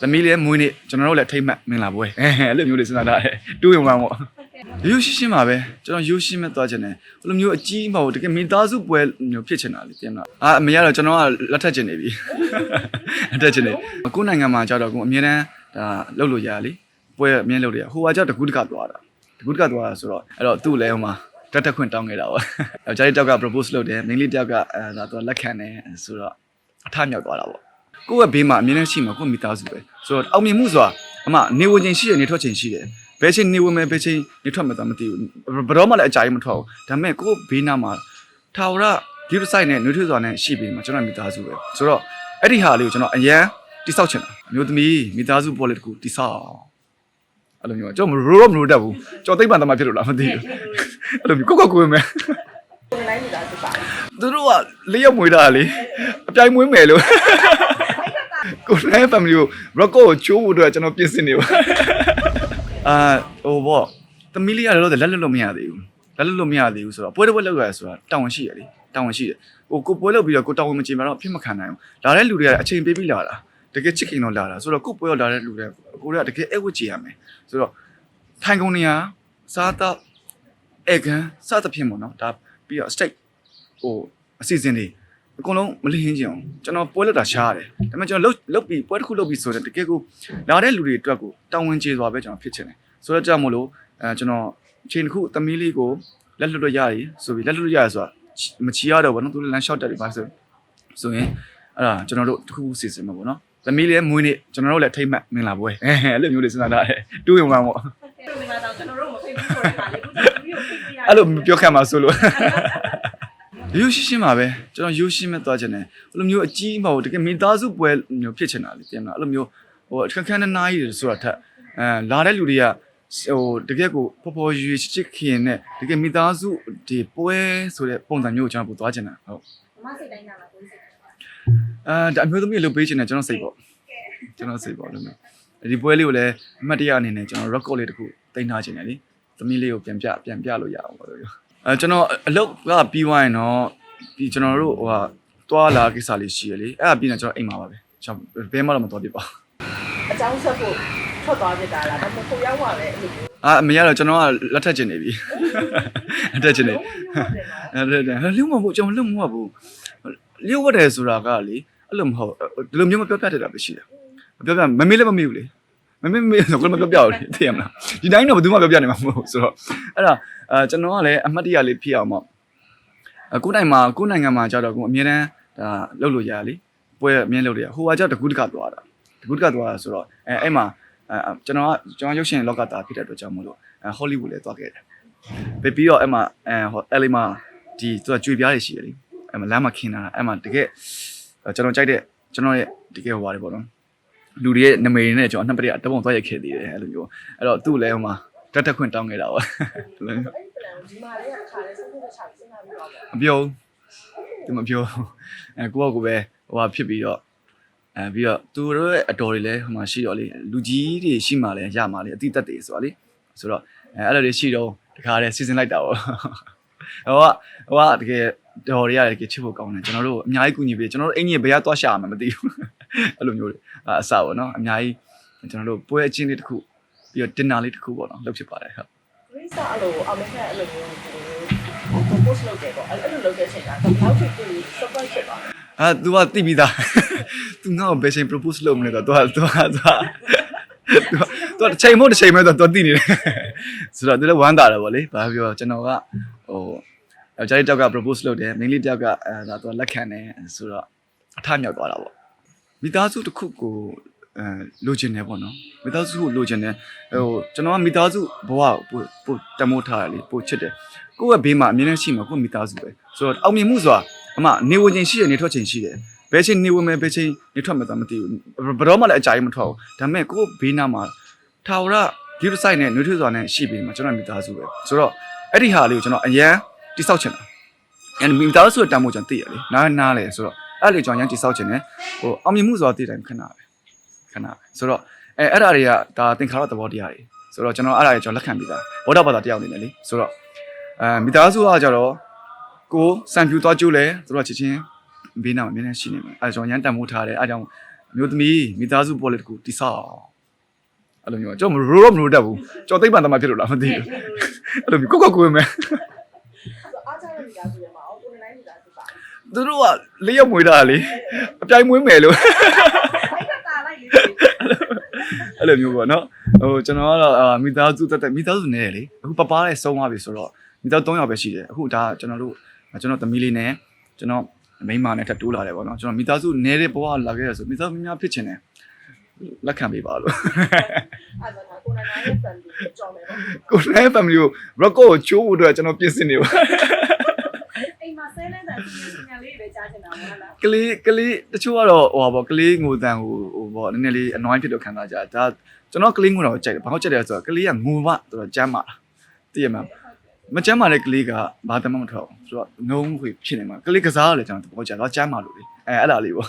သမီးလည်းမွေးနေ့ကျွန်တော်တို့လည်းထိမ့်မှတ်မင်္ဂလာပွဲအဲအဲ့လိုမျိုးလေးစဉ်းစားထားတယ်တူရင်ဝမ်းပေါ့ရိုးရှင်းရှင်းပါပဲကျွန်တော်ရိုးရှင်းမဲ့သွားချင်တယ်ဘယ်လိုမျိုးအကြီးမဟုတ်တကယ်မိသားစုပွဲမျိုးဖြစ်ချင်တာလေတင်မလားအာအမေကတော့ကျွန်တော်ကလက်ထက်ချင်နေပြီလက်ထက်ချင်နေကိုယ်နိုင်ငံမှာကြတော့ကိုအမြဲတမ်းဒါလှုပ်လို့ရလေပွဲအမြဲလှုပ်လို့ရဟိုကကြတကူးတကသွားတာတကူးတကသွားတာဆိုတော့အဲ့တော့သူ့လည်းဟိုမှာတက်တက်ခွင့်တောင်းခဲ့တာပေါ့ယောက်ျားလေးတောက်က propose လုပ်တယ်မိန်းကလေးတောက်ကအဲဒါသူလက်ခံတယ်ဆိုတော့အထမြောက်သွားတာပေါ့ ကိုယ့်ရဲ့ဘေးမှာအမြဲတမ်းရှိမှာကိုယ့်မိသားစုပဲဆိုတော့အောင်မြင်မှုဆိုတာအမနေဝင်ချိန်ရှိတယ်နေထွက်ချိန်ရှိတယ်ဘယ်ချိန်နေဝင်မယ်ဘယ်ချိန်နေထွက်မယ်တော့မသိဘူးဘယ်တော့မှလည်းအကြိုက်မထွက်ဘူးဒါပေမဲ့ကိုယ့်ဘေးနားမှာထာဝရဒီလို site နဲ့နှွေးထွေးစွာနဲ့ရှိပြီးမှာကျွန်တော်မိသားစုပဲဆိုတော့အဲ့ဒီဟာလေးကိုကျွန်တော်အရန်တိဆောက်ချင်တာအမျိုးသမီးမိသားစုပေါ်လေးတကူတိဆောက်အဲ့လိုမျိုးကျွန်တော်မရိုးတော့မရိုးတတ်ဘူးကျွန်တော်သိပ္ပံသမားဖြစ်လို့လားမသိဘူးအဲ့လိုမျိုးကိုယ့်ကိုယ်ကိုယ်မယ်ကိုယ်တိုင်းမိသားစုပါသူတို့ကလေးယောက်မွေးတာလေအပြိုင်မွေးမယ်လို့ ကိုယ်နဲ့ family ကို record ကိုချိုးဖို့အတွက်ကျွန်တော်ပြင်ဆင်နေပါအာဟိုဘောသမီးလေးရတယ်လို့လက်လွတ်လို့မရသေးဘူးလက်လွတ်လို့မရသေးဘူးဆိုတော့ပွဲတစ်ပွဲလောက်ရဆိုတာတာဝန်ရှိရလေတာဝန်ရှိတယ်ဟိုကိုပွဲလောက်ပြီးတော့ကိုတာဝန်မချင်မှတော့အဖြစ်မခံနိုင်ဘူးလာတဲ့လူတွေကအချိန်ပေးပြီးလာတာတကယ်ချစ်ခင်တော့လာတာဆိုတော့ကိုပွဲရောက်လာတဲ့လူတွေကိုတွေကတကယ်အဲ့ဝတ်ချင်ရမယ်ဆိုတော့ထိုင်ကုန်နေရစားတော့အေကန်စသဖြင့်ပေါ့နော်ဒါပြီးတော့ steak ဟိုအစီအစဉ်တွေ အကုန်လုံးမလင်းချင်အောင်ကျွန်တော်ပွဲလက်တာရှားတယ်ဒါပေမဲ့ကျွန်တော်လုတ်လုတ်ပြီးပွဲတစ်ခုလုတ်ပြီးဆိုတော့တကယ်ကိုလာတဲ့လူတွေအတွက်ကိုတောင်းဝင်ကျေစွာပဲကျွန်တော်ဖြစ်ချင်တယ်ဆိုတော့ကြောင့်မို့လို့အဲကျွန်တော်အချိန်တစ်ခုသမီးလေးကိုလက်လွတ်လို့ရည်ဆိုပြီးလက်လွတ်လို့ရည်ဆိုတာမချီရတော့ဘောနော်သူလမ်းလျှောက်တက်တယ်ပါဆိုဆိုရင်အဲ့ဒါကျွန်တော်တို့တစ်ခုခုစီစဉ်မှာပေါ့နော်သမီးလေးမွေးနေ့ကျွန်တော်တို့လည်းထိမ့်မှတ်မင်္ဂလာပွဲအဲအဲ့လိုမျိုးလေးစဉ်းစားထားတယ်တူရင်ဝမ်းပေါ့တို့မိသားစုကျွန်တော်တို့မဖိတ်ဘူးဆိုတဲ့ခါလေးကိုကျွန်တော်တို့ဖိတ်ပြရအဲ့လိုပြောခံမှာဆိုလို့ ရိုးရှင်းရှင်းပါပဲကျွန်တော်ရိုးရှင်းမဲ့သွားချင်တယ်ဘယ်လိုမျိုးအကြီးမဟုတ်တကယ်မိသားစုပွဲမျိုးဖြစ်ချင်တာလေတင်မလားအဲ့လိုမျိုးဟိုအခက်ခန်းနဲ့နားရီဆိုတာထက်အဲလာတဲ့လူတွေကဟိုတကယ်ကိုပေါ်ပေါ်ရွေချစ်ချစ်ခင်နဲ့တကယ်မိသားစုဒီပွဲဆိုတဲ့ပုံစံမျိုးကိုကျွန်တော်ပို့သွားချင်တာဟုတ်မစိတ်တိုင်းနာမှာကိုယ်စိတ်အဲဒါအမျိုးသမီးလုပ်ပေးချင်တယ်ကျွန်တော်စိတ်ပေါ့ကျွန်တော်စိတ်ပေါ့လို့မျိုးဒီပွဲလေးကိုလည်းအမှတ်တရအနေနဲ့ကျွန်တော် record လေးတစ်ခုတင်ထားချင်တယ်လေသမီးလေးကိုပြန်ပြပြန်ပြလို့ရအောင်ပေါ့လို့ပြော အဲကျွန်တော်အလုပ်ကပြီးသွားရင်တော့ဒီကျွန်တော်တို့ဟိုဟာတွာလာကိစ္စလေးရှိရလေအဲ့ဒါပြီးရင်ကျွန်တော်အိမ်မှာပါပဲကျွန်တော်ဘယ်မှတော့မတော်ပြပါဘူးအကြောင်းဆက်ဖို့ထွက်သွားပြတာလားဒါပေမဲ့ကိုရောက်ပါလေအဲ့လိုမျိုးအာအမေကတော့ကျွန်တော်ကလက်ထက်ချင်နေပြီလက်ထက်ချင်နေအဲ့ဒါဒါလျှို့မဟုတ်ကျွန်တော်လျှို့မဟုတ်ဘူးလျှို့ဝတ်တယ်ဆိုတာကလေအဲ့လိုမဟုတ်ဒီလိုမျိုးမပြောပြတတ်တာပဲရှိတယ်မပြောပြမမေးလည်းမမေးဘူးလေ မမေးမမေးဆိုတော့မပြောပြဘူးလေသိရမလားဒီတိုင်းတော့ဘယ်သူမှပြောပြနေမှာမဟုတ်ဘူးဆိုတော့အဲ့ဒါအဲကျွန်တော်ကလည်းအမှတ်တရလေးဖြစ်အောင်ပေါ့အခုနိုင်မှာကိုနိုင်ငံမှာကြတော့ကိုအမြဲတမ်းဒါလှုပ်လို့ရလေပွဲအမြဲလှုပ်လို့ရဟိုကကြတကူးတကသွားတာတကူးတကသွားတာဆိုတော့အဲအဲ့မှာအဲကျွန်တော်ကကျွန်တော်ရုပ်ရှင်လောကသားဖြစ်တဲ့အတွက်ကြောင့်မို့လို့အဲဟောလိဝုဒ်လည်းသွားခဲ့တယ်ပဲပြီးတော့အဲ့မှာအဲဟိုအဲ့လေးမှာဒီသူကကြွေပြားတွေရှိတယ်လေအဲ့မှာလမ်းမှာခင်းတာအဲ့မှာတကယ်ကျွန်တော်ကြိုက်တဲ့ကျွန်တော်ရဲ့တကယ်ဟိုပါတယ်ပေါ့နော် လူတွေရဲ့နာမည်တွေနဲ့ကျွန်တော်အနှစ်ပရိအတပုံသွားရိုက်ခဲ့သေးတယ်အဲ့လိုမျိုးအဲ့တော့သူ့လည်းဟိုမှာတက်တက်ခွင့်တောင်းခဲ့တာပေါ့ဒီလိုမျိုးအဲ့ဒီဒီမှာလေးကခါလေးဆက်ဖို့ချာစဉ်းစားပြီးတော့မပြောသူမပြောအဲကိုယ့်ကိုယ်ပဲဟိုဟာဖြစ်ပြီးတော့အဲပြီးတော့သူတို့ရဲ့အတော်တွေလည်းဟိုမှာရှိတော့လေလူကြီးတွေရှိမှလည်းရမှလည်းအတိတက်တွေဆိုတော့လေဆိုတော့အဲအဲ့လိုတွေရှိတော့တခါတည်းစီစဉ်လိုက်တာပေါ့ဟိုကဟိုကတကယ် တော်တွေကတကယ်ချစ်ဖို့ကောင်းတယ်ကျွန်တော်တို့အများကြီးကူညီပေးကျွန်တော်တို့အင်ကြီးဘယ်ရသွားရှာမှာမသိဘူးအဲ့လိုမျိုးတွေအအစပေါ့နော်အများကြီးကျွန်တော်တို့ပွဲအချင်းလေးတစ်ခုပြီးတော့တင်နာလေးတစ်ခုပေါ့နော်လုပ်ဖြစ်ပါတယ်ဟုတ် Grace အဲ့လိုအမေကအဲ့လိုမျိုးဟို propose လုပ်တယ်ပေါ့အဲ့လိုလုပ်တဲ့ချိန်ကတော့ဘယ်လိုဖြစ်ပြီး surprise ဖြစ်သွားလဲ အာ तू ကတိပြီးသား तू ငါ့ကိုဘယ်ချိန် propose လုပ်မလဲတော့ तू က तू က तू က तू တစ်ချိန်မဟုတ်တစ်ချိန်မဲတော့ तू တိနေတယ်ဆိုတော့ तू လည်းဝမ်းသာတယ်ဗောလေဘာပြောကျွန်တော်ကဟို ယောက်ျားလေးတောက်က propose လုပ်တယ်မိန်းကလေးတောက်ကအဲဒါ तू လက်ခံတယ်ဆိုတော့အထမြောက်သွားတာဗောမိသားစုတစ်ခုကိုအဲလိုချင်တယ်ဗောနော်မိသားစုကိုလိုချင်တယ်ဟိုကျွန်တော်ကမိသားစုဘဝကိုပို့ပို့တမိုးထားတယ်လေပို့ချစ်တယ်ကိုယ့်ရဲ့ဘေးမှာအမြဲတမ်းရှိမှာကိုယ့်မိသားစုပဲဆိုတော့အောင်မြင်မှုဆိုတာအမနေဝင်ချိန်ရှိတယ်နေထွက်ချိန်ရှိတယ်ဘယ်ချိန်နေဝင်မယ်ဘယ်ချိန်နေထွက်မယ်တော့မသိဘူးဘယ်တော့မှလည်းအကြိုက်မထွက်ဘူးဒါပေမဲ့ကိုယ့်ဘေးနားမှာထာဝရဒီလို site နဲ့နှွေးထွေးစွာနဲ့ရှိပြီးမှာကျွန်တော်မိသားစုပဲဆိုတော့အဲ့ဒီဟာလေးကိုကျွန်တော်အရန် တိဆောက်ချင်တာအဲ့မိသားစုရဲ့တန်ဖိုးကျွန်တော်သိရလေနားနားလေဆိုတော့အဲ့လေကျွန်တော်အရန်တိဆောက်ချင်တယ်ဟိုအောင်မြင်မှုဆိုတာသိတယ်ခဏပဲခဏပဲဆိုတော့အဲအဲ့ဒါတွေကဒါသင်္ခါရသဘောတရားတွေဆိုတော့ကျွန်တော်အဲ့ဒါတွေကျွန်တော်လက်ခံပြီးသားဘောဓဘာသာတရားနေတယ်လေဆိုတော့အဲမိသားစုကကြတော့ကိုစံပြူသွားကျိုးလဲသူတို့ကချစ်ချင်းဘေးနားမှာအမြဲတမ်းရှိနေမှာအဲဒါကြောင့်ရန်တန်မိုးထားတယ်အဲဒါကြောင့်မျိုးသမီးမိသားစုပေါ်လေတကူတိဆောက်အဲ့လိုမျိုးကျွန်တော်ရိုးရိုးမလို့တတ်ဘူးကျွန်တော်သိပ္ပံသမားဖြစ်လို့လားမသိဘူးအဲ့လိုမျိုးကိုကိုကိုမယ် ဆိုအားချတဲ့မိသားစုတွေမှာအော်ကိုနေနိုင်မိသားစုပါ သူတို့ကလေးရက်မွေးတာလေအပြိုင်မွေးမယ်လို့အဲ့ကတာလိုက်လေးအဲ့လိုမျိုးပေါ့နော်ဟိုကျွန်တော်ကတော့အာမိသားစုတက်တက်မိသားစုနဲ့လေအခုပပနဲ့ဆုံးသွားပြီဆိုတော့မိသား3ယောက်ပဲရှိတယ်အခုဒါကျွန်တော်တို့ကျွန်တော်သမီးလေးနဲ့ကျွန်တော်မိန်းမနဲ့ထပ်တိုးလာတယ်ပေါ့နော်ကျွန်တော်မိသားစုနေတဲ့ဘဝလာခဲ့ရဆိုမိသားစုများဖြစ်ချင်တယ်လက်ခံပေးပါလို့အဲ့ဒါကကိုနေနိုင်ရဲ့ family ကိုကြော်မယ်ပေါ့ကိုယ်နဲ့ family ကို record ကိုချိုးဖို့အတွက်ကျွန်တော်ပြင်ဆင်နေပါအိမ်မှာဆဲနေတဲ့စီစီ ညာလေးတွေကြားချင်တာမဟုတ်လားကလေးကလေးတချို့ကတော့ဟိုပါပေါ့ကလေးငိုတန်ဟိုဟိုပေါ့နည်းနည်းလေး annoying ဖြစ်တော့ခံစားကြတာဒါကျွန်တော်ကလေးငိုတော့ကြိုက်တယ်ဘာလို့ကြိုက်တယ်လဲဆိုတော့ကလေးကငိုမှတော်တော်ကြမ်းမာတာသိရမှာမကြမ်းမာတဲ့ကလေးကဘာတမမထောက်ဘူးဆိုတော့ငုံခွေဖြစ်နေမှာကလေးကစားရလဲကျွန်တော်သဘောကျတော့ကြမ်းမာလို့လေအဲအဲ့ဒါလေးပေါ့